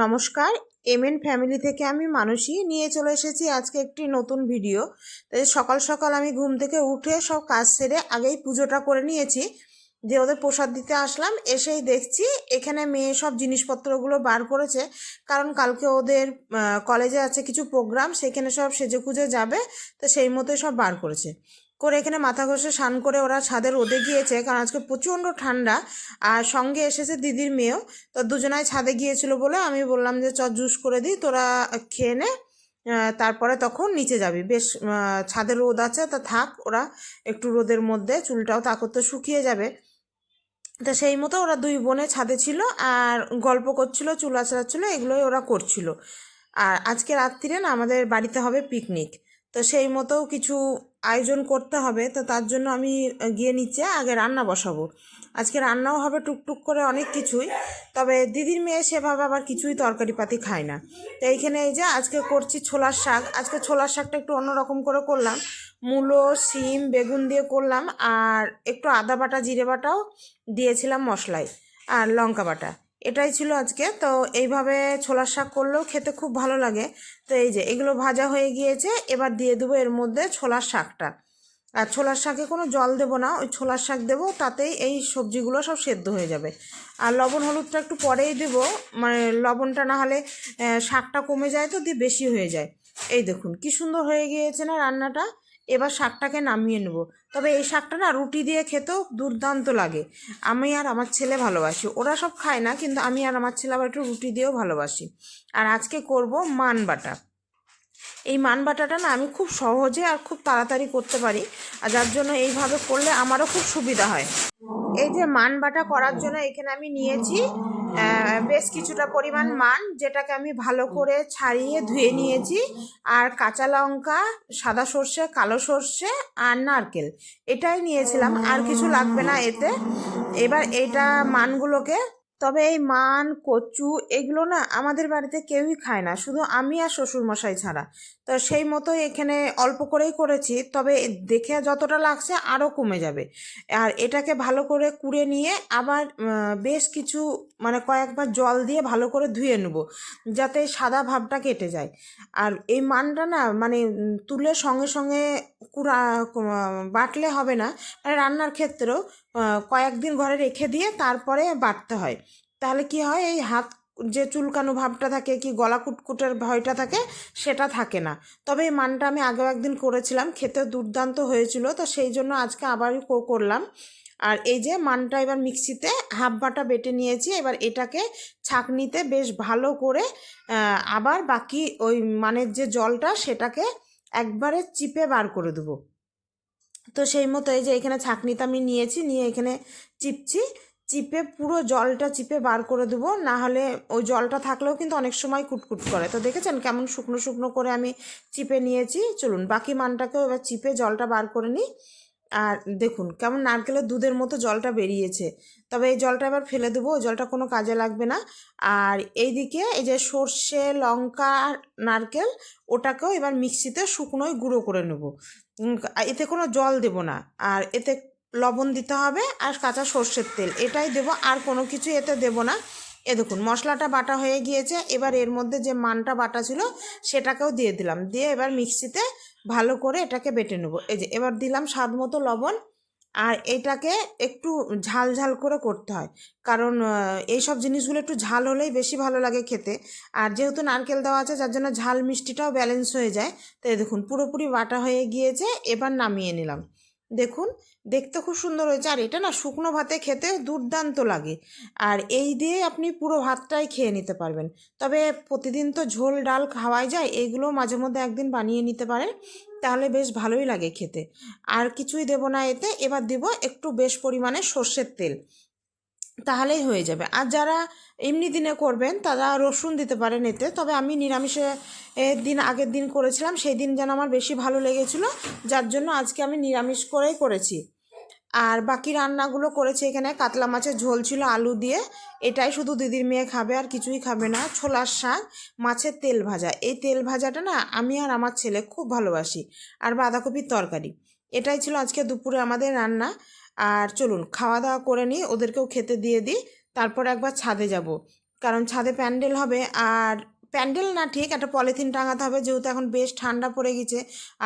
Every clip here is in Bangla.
নমস্কার এমএন ফ্যামিলি থেকে আমি মানসী নিয়ে চলে এসেছি আজকে একটি নতুন ভিডিও তাই সকাল সকাল আমি ঘুম থেকে উঠে সব কাজ সেরে আগেই পুজোটা করে নিয়েছি। দিয়ে ওদের প্রসাদ দিতে আসলাম, এসেই দেখছি এখানে মেয়ে সব জিনিসপত্রগুলো বার করেছে। কারণ কালকে ওদের কলেজে আছে কিছু প্রোগ্রাম সেখানে সব সেজে কুজে যাবে, তো সেই মতোই সব বার করেছে। করে এখানে মাথা ঘষে স্নান করে ওরা ছাদে রোদে গিয়েছে কারণ আজকে প্রচণ্ড ঠান্ডা। আর সঙ্গে এসেছে দিদির মেয়েও। তো দুজনাই ছাদে গিয়েছিল বলে আমি বললাম যে চ জুস করে দিই তোরা খেয়ে নে তারপরে তখন নিচে যাবি। বেশ আহ, ছাদে রোদ আছে তা থাক ওরা একটু রোদের মধ্যে চুলটাও তা করতে শুকিয়ে যাবে। তা সেই মতো ওরা দুই বোনে ছাদে ছিল আর গল্প করছিল চুল আছড়াচ্ছিল এগুলোই ওরা করছিল। আর আজকে রাত্রিরে না আমাদের বাড়িতে হবে পিকনিক। তো সেই মতো কিছু আয়োজন করতে হবে, তো তার জন্য আমি গিয়ে নিচে আগে রান্না বসাবো। আজকে রান্নাও হবে টুকটুক করে অনেক কিছুই, তবে দিদির মেয়ে সেভাবে আবার কিছুই তরকারি পাতি খায় না। তো এইখানে এই যে আজকে করছি ছোলার শাক, আজকে ছোলার শাকটা একটু অন্যরকম করে করলাম। মূলো, শিম, বেগুন দিয়ে করলাম, আর একটু আদা বাটা, জিরে বাটাও দিয়েছিলাম মশলায়, আর লঙ্কা বাটা। এটাই ছিল আজকে। তো এইভাবে ছোলার শাক করলেও খেতে খুব ভালো লাগে। তো এই যে, এগুলো ভাজা হয়ে গিয়েছে। এবার দিয়ে দেবো এর মধ্যে ছোলার শাকটা। আর ছোলার শাকে কোনো জল দেবো না। ওই ছোলার শাক দেবো, তাতেই এই সবজিগুলো সব সেদ্ধ হয়ে যাবে। আর লবণ হলুদটা একটু পরেই দেবো। মানে লবণটা না হলে শাকটা কমে যায় তো দিয়ে বেশি হয়ে যায়। এই দেখুন, কি সুন্দর হয়ে গিয়েছে না রান্নাটা। এবার শাকটাকে নামিয়ে নেব। তবে এই শাকটা না রুটি দিয়ে খেতেও দুর্দান্ত লাগে। আমি আর আমার ছেলে ভালোবাসি। ওরা সব খায় না, কিন্তু আমি আর আমার ছেলে আবার একটু রুটি দিয়েও ভালোবাসি। আর আজকে করব মান বাটা। এই মান বাটাটা না আমি খুব সহজে আর খুব তাড়াতাড়ি করতে পারি। আর যার জন্য এইভাবে করলে আমারও খুব সুবিধা হয়। এই যে মান বাটা করার জন্য এখানে আমি নিয়েছি বেশ কিছুটা পরিমাণ মান, যেটাকে আমি ভালো করে ছাড়িয়ে ধুয়ে নিয়েছি। আর কাঁচা লঙ্কা, সাদা সর্ষে, কালো সর্ষে আর নারকেল, এটাই নিয়েছিলাম। আর কিছু লাগবে না এতে। এবার এটা মানগুলোকে তবে এই মান, কচু এগুলো না আমাদের বাড়িতে কেউই খায় না। শুধু আমি আর শ্বশুর মশাই ছাড়া। তো সেই মতোই এখানে অল্প করেই করেছি, তবে দেখে যতটা লাগছে আরও কমে যাবে। আর এটাকে ভালো করে কুড়ে নিয়ে আবার বেশ কিছু মানে কয়েকবার জল দিয়ে ভালো করে ধুয়ে নেব, যাতে সাদা ভাবটা কেটে যায়। আর এই মানটা না মানে তুলে সঙ্গে সঙ্গে কুড়া বাটলে হবে না। মানে রান্নার ক্ষেত্রেও কয়েকদিন ঘরে রেখে দিয়ে তারপরে বাটতে হয়। তাহলে কি হয়, এই হাত, যে চুলকানো ভাবটা থাকে কি গলা কুটকুটের ভয়টা থাকে, সেটা থাকে না। তবে এই মানটা আমি আগেও একদিন করেছিলাম, খেতে দুর্দান্ত হয়েছিল, তো সেই জন্য আজকে আবারই করলাম। আর এই যে মানটা এবার মিক্সিতে হাফ বাটা বেটে নিয়েছি, এবার এটাকে ছাঁকনিতে বেশ ভালো করে আবার বাকি ওই মানের যে জলটা, সেটাকে একবারে চিপে বার করে দেবো। তো সেই মতো এই যে এখানে ছাঁকনিতে আমি নিয়েছি, নিয়ে এখানে চিপছি। চিপে পুরো জলটা চিপে বার করে দেবো। না হলে ওই জলটা থাকলেও কিন্তু অনেক সময় কুটকুট করে। তো দেখেছেন কেমন শুকনো শুকনো করে আমি চিপে নিয়েছি। চলুন, বাকি মানটাকেও এবার চিপে জলটা বার করে নিই। আর দেখুন, কেমন নারকেলের দুধের মতো জলটা বেরিয়েছে। তবে এই জলটা এবার ফেলে দেবো, ওই জলটা কোনো কাজে লাগবে না। আর এইদিকে এই যে সর্ষে, লঙ্কা নারকেল, ওটাকেও এবার মিক্সিতে শুকনোই গুঁড়ো করে নেব। এতে কোনো জল দেব না, আর এতে লবণ দিতে হবে আর কাঁচা সর্ষের তেল, এটাই দেব, আর কোনো কিছু এতে দেব না। এ দেখুন, মশলাটা বাটা হয়ে গিয়েছে, এবার এর মধ্যে যে মানটা বাটা ছিল, সেটাকেও দিয়ে দিলাম। দিয়ে এবার মিক্সিতে ভালো করে এটাকে বেটে নেব। এই যে, এবার দিলাম স্বাদ মতো লবণ, আর এটাকে একটু ঝাল ঝাল করে করতে হয়। কারণ এই সব জিনিসগুলো একটু ঝাল হলেই বেশি ভালো লাগে খেতে। আর যেহেতু নারকেল দেওয়া আছে, যার জন্য ঝাল মিষ্টিটাও ব্যালেন্স হয়ে যায়। তাই দেখুন, পুরোপুরি বাটা হয়ে গিয়েছে, এবার নামিয়ে নিলাম। দেখুন, দেখতে খুব সুন্দর হয়েছে। আর এটা না শুকনো ভাতে খেতে দুর্দান্ত লাগে। আর এই দিয়ে আপনি পুরো ভাতটাই খেয়ে নিতে পারবেন। তবে প্রতিদিন তো ঝোল, ডাল খাওয়াই যায় এইগুলো মাঝে মধ্যে একদিন বানিয়ে নিতে পারেন, তাহলে বেশ ভালোই লাগে খেতে। আর কিছুই দেবো না এতে। এবার দেবো একটু বেশ পরিমাণে সর্ষের তেল। তাহলেই হয়ে যাবে। আর যারা এমনি দিনে করবেন, তারা রসুন দিতে পারেন এতে। তবে আমি নিরামিষে এর দিন আগের দিন করেছিলাম, সেই দিন যেন আমার বেশি ভালো লেগেছিলো, যার জন্য আজকে আমি নিরামিষ করেই করেছি। আর বাকি রান্নাগুলো করেছি এখানে, কাতলা মাছের ঝোল ছিল আলু দিয়ে। এটাই শুধু দিদির মেয়ে খাবে, আর কিছুই খাবে না। ছোলার শাক, মাছের তেল ভাজা। এই তেল ভাজাটা না আমি আর আমার ছেলে খুব ভালোবাসি। আর বাঁধাকপির তরকারি। এটাই ছিল আজকে দুপুরে আমাদের রান্না। আর চলুন খাওয়া দাওয়া করে নিই, ওদেরকেও খেতে দিয়ে দিই, তারপর একবার ছাদে যাব। কারণ ছাদে প্যান্ডেল হবে, আর প্যান্ডেল না ঠিক, একটা পলিথিন টাঙাতে হবে, যেহেতু এখন বেশ ঠান্ডা পড়ে গেছে,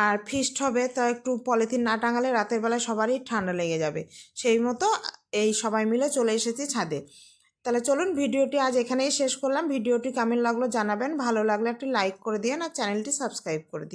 আর ফিস্ট হবে, তো একটু পলিথিন না টাঙালে রাতের বেলায় সবারই ঠান্ডা লেগে যাবে। সেই মতো এই সবাই মিলে চলে এসেছি ছাদে। তাহলে চলুন, ভিডিওটি আজ এখানেই শেষ করলাম। ভিডিওটি কেমন লাগল জানাবেন। ভালো লাগলে একটি লাইক করে দিন আর চ্যানেলটি সাবস্ক্রাইব করে দিন